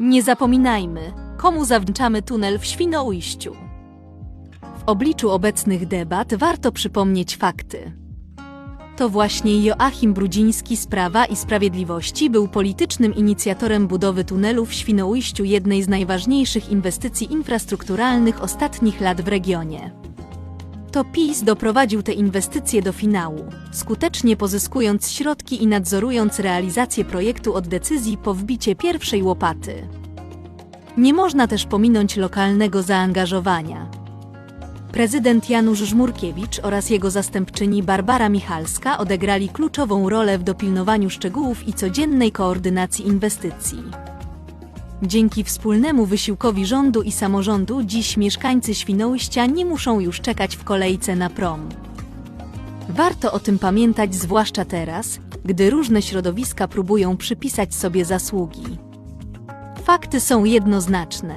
Nie zapominajmy, komu zawdzięczamy tunel w Świnoujściu. W obliczu obecnych debat warto przypomnieć fakty. To właśnie Joachim Brudziński z Prawa i Sprawiedliwości był politycznym inicjatorem budowy tunelu w Świnoujściu, jednej z najważniejszych inwestycji infrastrukturalnych ostatnich lat w regionie. To PiS doprowadził te inwestycje do finału, skutecznie pozyskując środki i nadzorując realizację projektu od decyzji po wbicie pierwszej łopaty. Nie można też pominąć lokalnego zaangażowania. Prezydent Janusz Żmurkiewicz oraz jego zastępczyni Barbara Michalska odegrali kluczową rolę w dopilnowaniu szczegółów i codziennej koordynacji inwestycji. Dzięki wspólnemu wysiłkowi rządu i samorządu dziś mieszkańcy Świnoujścia nie muszą już czekać w kolejce na prom. Warto o tym pamiętać zwłaszcza teraz, gdy różne środowiska próbują przypisać sobie zasługi. Fakty są jednoznaczne.